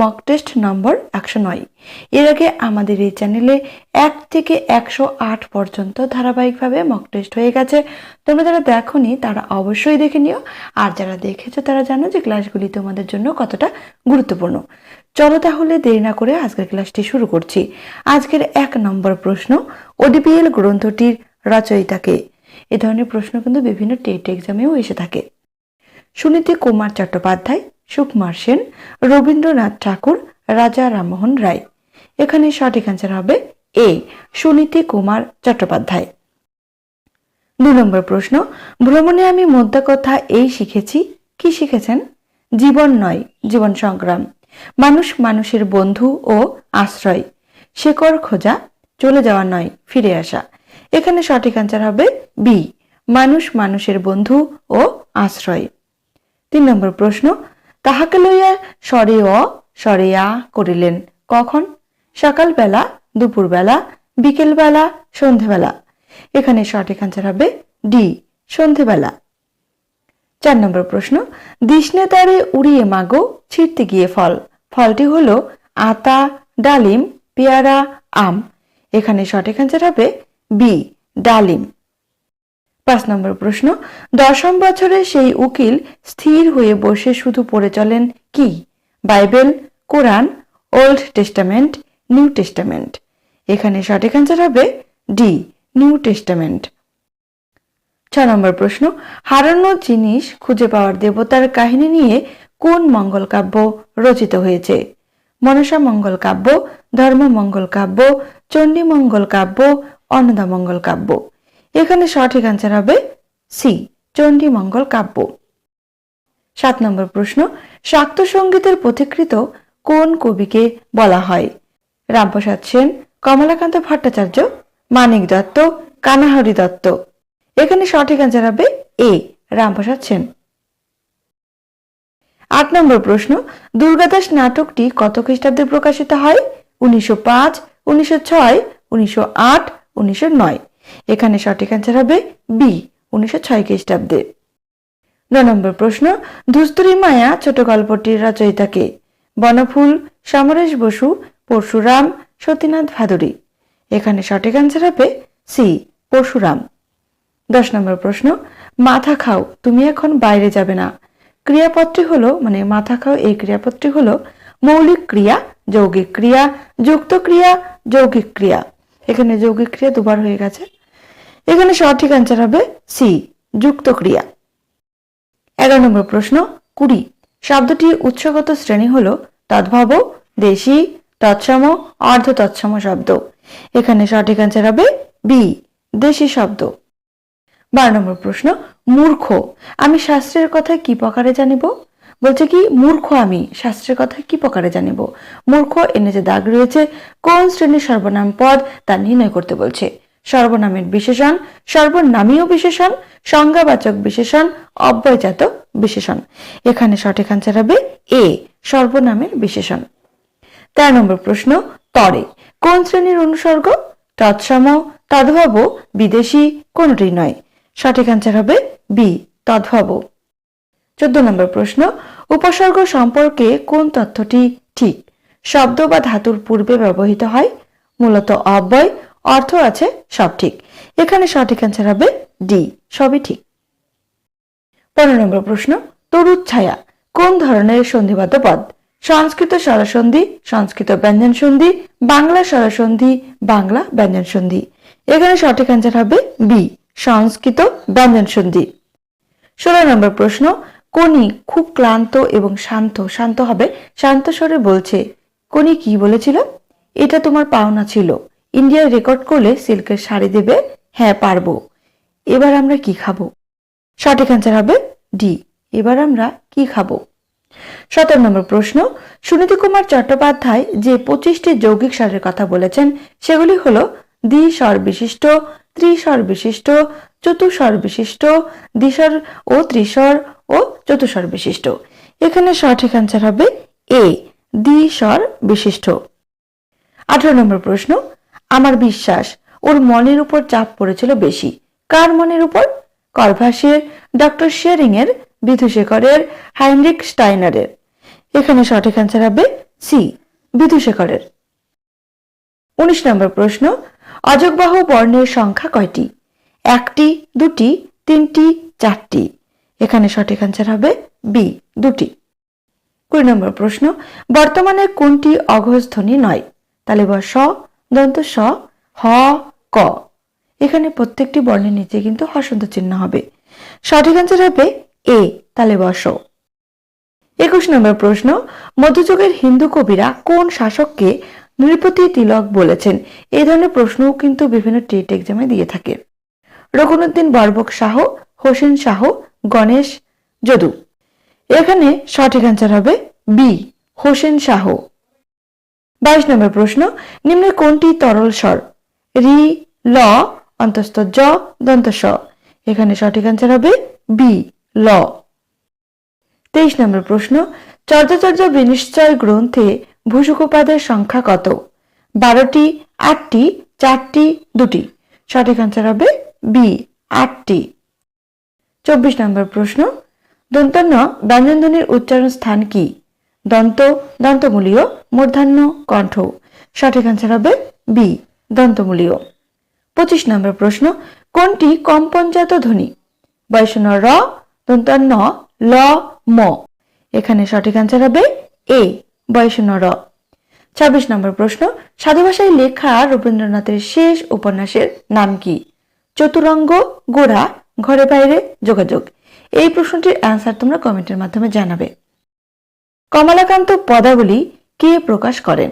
Mock test নম্বর একশো নয়। এর আগে আমাদের এই চ্যানেলে এক থেকে একশো আট পর্যন্ত ধারাবাহিকভাবে মক টেস্ট হয়ে গেছে। তোমরা যারা দেখোনি, তারা অবশ্যই দেখে নিও। আর যারা দেখেছ, তারা জানো যে ক্লাসগুলি তোমাদের জন্য কতটা গুরুত্বপূর্ণ। চলো তাহলে দেরি না করে আজকের ক্লাসটি শুরু করছি। আজকের এক নম্বর প্রশ্ন ওডিপিএল গ্রন্থটির রচয়িতাকে এ ধরনের প্রশ্ন কিন্তু বিভিন্ন টেট এক্সামেও এসে থাকে। সুনীতি কুমার চট্টোপাধ্যায় সুকুমার সেন, রবীন্দ্রনাথ ঠাকুর, রাজা রামমোহন রায়। এখানে সঠিক অ্যান্সার হবে এ সুনীতি কুমার চট্টোপাধ্যায়। দু নম্বর প্রশ্ন, ভ্রমণে আমি মোদ্দা কথা এই শিখেছি, কি শিখেছেন? জীবন নয়, জীবন সংগ্রাম। মানুষ মানুষের বন্ধু ও আশ্রয়। শেকড় খোঁজা, চলে যাওয়া নয়, ফিরে আসা। এখানে সঠিক অ্যান্সার হবে বি মানুষ মানুষের বন্ধু ও আশ্রয়। তিন নম্বর প্রশ্ন তাহাকে লইয়া স্বরে অ স্বরে আ করিলেন। কখন? সকালবেলা, দুপুরবেলা, বিকেলবেলা, সন্ধেবেলা। এখানে সঠিক অ্যান্সার হবে ডি সন্ধেবেলা। চার নম্বর প্রশ্ন দিশনে তারে উড়িয়ে মাগো, ছিঁড়তে গিয়ে ফল। ফলটি হলো আতা, ডালিম, পেয়ারা, আম। এখানে সঠিক অ্যান্সার হবে বি ডালিম। পাঁচ নম্বর প্রশ্ন, দশম বছরে সেই উকিল স্থির হয়ে বসে শুধু পড়ে চলেন কি? Bible, Quran, old testament, new testament. এখানে সঠিক অ্যান্সার হবে ডি, নিউ টেস্টামেন্ট। ছ নম্বর প্রশ্ন, হারানো জিনিস খুঁজে পাওয়ার দেবতার কাহিনী নিয়ে কোন মঙ্গল কাব্য রচিত হয়েছে? মনসা মঙ্গল কাব্য ধর্ম মঙ্গল কাব্য চণ্ডী মঙ্গল কাব্য অন্নদা মঙ্গল কাব্য। এখানে সঠিক অ্যান্সার হবে সি চণ্ডী মঙ্গল কাব্য। সাত নম্বর প্রশ্ন, শাক্ত সঙ্গীতের পথিকৃত কোন কবিকে বলা হয়? রামপ্রসাদ সেন, কমলাকান্ত ভট্টাচার্য, মানিক দত্ত, কানাহরি দত্ত। এখানে সঠিক অ্যান্সার হবে এ রামপ্রসাদ সেন। আট নম্বর প্রশ্ন দুর্গাদাস নাটকটি কত খ্রিস্টাব্দে প্রকাশিত হয়? উনিশশো পাঁচ, উনিশশো ছয়, উনিশশো আট, উনিশশো নয়। এখানে সঠিক অ্যান্সার হবে বি উনিশশো ছয় খ্রিস্টাব্দে। ন নম্বর প্রশ্ন, ধুস্তুরি মায়া ছোট গল্পটির রচয়িতাকে বনফুল, সমরেশ বসু, পরশুরাম, সতীনাথ ভাদুরী। এখানে সঠিক অ্যান্সার হবে সি পরশুরাম। দশ নম্বর প্রশ্ন, মাথা খাও, তুমি এখন বাইরে যাবে না। ক্রিয়াপদটি হলো মানে মাথা খাও, এই ক্রিয়াপদটি হলো মৌলিক ক্রিয়া, যৌগিক ক্রিয়া, যুক্ত ক্রিয়া, যৌগিক ক্রিয়া। এখানে যৌগিক ক্রিয়া দুবার হয়ে গেছে। এখানে সঠিক অ্যান্সার হবে সি যুক্ত ক্রিয়া এগারো নম্বর প্রশ্ন, কুড়ি। শব্দটির উৎসগত শ্রেণি হল তদ্ভব, দেশি, তৎসম অর্ধ তৎসম শব্দ। এখানে সঠিক অ্যান্সার হবে বি দেশি শব্দ। বারো নম্বর প্রশ্ন, মূর্খ। আমি শাস্ত্রের কথা কি প্রকারে জানিব? বলছে কি, মূর্খ আমি, শাস্ত্রের কথা কি প্রকারে জানিব? মূর্খ এনে যে দাগ রয়েছে, কোন শ্রেণির সর্বনাম পদ তা নির্ণয় করতে বলছে। সর্বনামের বিশেষণ, সর্বনামীয় বিশেষণ, সংজ্ঞাবাচক বিশেষণ অব্যয়জাত বিশেষণ। এখানে সঠিক আনসার হবে এ সর্বনামের বিশেষণ। তেরো নম্বর প্রশ্ন তরে কোন শ্রেণির অনুসর্গ? তৎসম, তদ্ভব, বিদেশি কোনটি নয়। সঠিক আনসার হবে বি তদ্ভব। চোদ্দ নম্বর প্রশ্ন, উপসর্গ সম্পর্কে কোন তথ্যটি ঠিক? শব্দ বা ধাতুর পূর্বে ব্যবহৃত হয়, মূলত অব্যয় অর্থ আছে সব ঠিক। এখানে সঠিক অ্যান্সার হবে ডি সবই ঠিক। পনেরো নম্বর প্রশ্ন, তরুদ ছায়া, কোন ধরনের সন্ধিবদ্ধ পদ? সংস্কৃত স্বরসন্ধি, সংস্কৃত ব্যঞ্জন সন্ধি বাংলা স্বরসন্ধি, বাংলা ব্যঞ্জন সন্ধি এখানে সঠিক অ্যান্সার হবে বি সংস্কৃত ব্যঞ্জন সন্ধি ষোলো নম্বর প্রশ্ন, কোনি খুব ক্লান্ত এবং শান্ত শান্ত হবে? শান্ত স্বরে বলছে, কোনি কি বলেছিল? এটা তোমার পাওনা ছিল। ইন্ডিয়ায় রেকর্ড করলে সিল্কের শাড়ি দেবে হ্যাঁ পারব। এবার আমরা কি খাব? সঠিক অ্যান্সার হবে ডি এবার আমরা কি খাব? সতেরো নম্বর প্রশ্ন, সুনীতি কুমার চট্টোপাধ্যায় যে পঁচিশটি যৌগিক সারের কথা বলেছেন, সেগুলি হলো দ্বিস্বর বিশিষ্ট, ত্রিস্বর বিশিষ্ট, চতুস্বর বিশিষ্ট, দ্বিস্বর ও ত্রিস্বর ও চতুস্বর বিশিষ্ট। এখানে সঠিক অ্যান্সার হবে এ দ্বি দ্বিস্বর বিশিষ্ট। আঠারো নম্বর প্রশ্ন আমার বিশ্বাস, ওর মনের উপর চাপ পড়েছিল বেশি। কার মনের উপর? করভাসের ডক্টর শেরিং এর বিধুশেখরের হাইনরিক স্টাইনারের। এখানে সঠিক অ্যান্সার হবে সি বিধুশেখরের। উনিশ নম্বর প্রশ্ন অযোগবাহু বর্ণের সংখ্যা কয়টি? একটি, দুটি, তিনটি, চারটি। এখানে সঠিক অ্যান্সার হবে বি দুটি। কুড়ি নম্বর প্রশ্ন, বর্তমানে কোনটি অঘোষ ধ্বনি নয়? তাহলে বা স দন্ত স, হ, ক। এখানে প্রত্যেকটি বর্ণের নিচে কিন্তু হসন্ত চিহ্ন হবে। সঠিক অ্যান্সার হবে এ, তালে বস একুশ নম্বর প্রশ্ন, মধ্যযুগের হিন্দু কবিরা কোন শাসককে নৃপতি তিলক বলেছেন? এই ধরনের প্রশ্নও কিন্তু বিভিন্ন টেট এক্সামে দিয়ে থাকে। রঘুনুদ্দিন বরবক শাহ, হোসেন শাহ, গণেশ যদু। এখানে সঠিক অ্যান্সার হবে বি, হোসেন শাহ। বাইশ নম্বর প্রশ্ন নিম্নে কোনটি তরল স্বর? রি, ল, অন্তস্থ জ, দন্ত স। এখানে সঠিক অ্যান্সার হবে বি, ল। তেইশ নম্বর প্রশ্ন, চর্যাচর্য বিনিশ্চয় গ্রন্থে ভূসুকোপাদের সংখ্যা কত? বারোটি, আটটি, চারটি, দুটি। সঠিক অ্যান্সার হবে বি, আটটি। চব্বিশ নম্বর প্রশ্ন, দন্তন্য ব্যঞ্জনধ্বনির উচ্চারণ স্থান কি? দন্ত, দন্তমূলীয় মূর্ধান্য কণ্ঠ। সঠিক অ্যান্সার হবে বি দন্তমূলীয়। পঁচিশ নম্বর প্রশ্ন, কোনটি কম্পনজাত ধ্বনি? বয়সন র দন্তান্ন ল, ম। এখানে সঠিক অ্যান্সার হবে এ বয়সন র। ছাব্বিশ নম্বর প্রশ্ন, সাধু ভাষায় লেখা রবীন্দ্রনাথের শেষ উপন্যাসের নাম কি? চতুরঙ্গ, গোড়া, ঘরে বাইরে, যোগাযোগ। এই প্রশ্নটির অ্যান্সার তোমরা কমেন্টের মাধ্যমে জানাবে। কমলাকান্ত পদাবলী কে প্রকাশ করেন?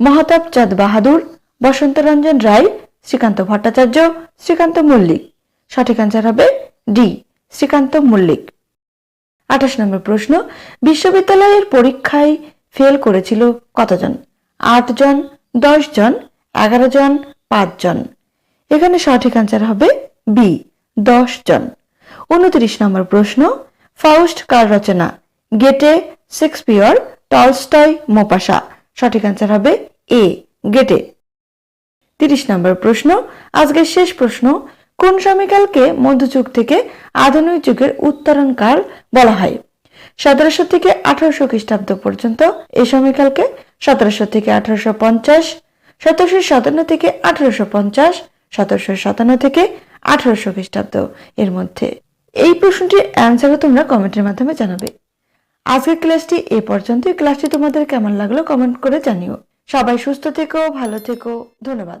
মহাতাব চাঁদ বাহাদুর, বসন্তরঞ্জন রায়, শ্রীকান্ত ভট্টাচার্য, শ্রীকান্ত মল্লিক। সঠিক অ্যান্সার হবে ডি, শ্রীকান্ত মল্লিক। আঠাশ নম্বর প্রশ্ন, বিশ্ববিদ্যালয়ের পরীক্ষায় ফেল করেছিল কতজন? আট জন, দশ জন, এগারো জন, পাঁচ জন। এখানে সঠিক অ্যান্সার হবে বি, দশ জন। উনত্রিশ নম্বর প্রশ্ন, ফাউস্ট কার রচনা? গেটে শেক্সপিয়র, টলস্টয়, মোপাসা। সঠিক অ্যান্সার হবে এ গেটে। তিরিশ নম্বর প্রশ্ন। আজকের শেষ প্রশ্ন, কোন সময়কালকে মধ্যযুগ থেকে আধুনিক যুগের উত্তরণকাল বলা হয়? সতেরোশো থেকে আঠারোশো খ্রিস্টাব্দ পর্যন্ত এই সময়কালকে সতেরোশো থেকে আঠারোশো পঞ্চাশ, সতেরোশো সাতান্ন থেকে আঠারোশো পঞ্চাশ, সতেরোশো সাতান্ন থেকে আঠারোশো খ্রিস্টাব্দ এর মধ্যে। এই প্রশ্নটির অ্যান্সারও তোমরা কমেন্টের মাধ্যমে জানাবে। আজকের ক্লাসটি এ পর্যন্ত ক্লাসটি তোমাদের কেমন লাগল কমেন্ট করে জানিও। সবাই সুস্থ থেকো, ভালো থেকো। ধন্যবাদ।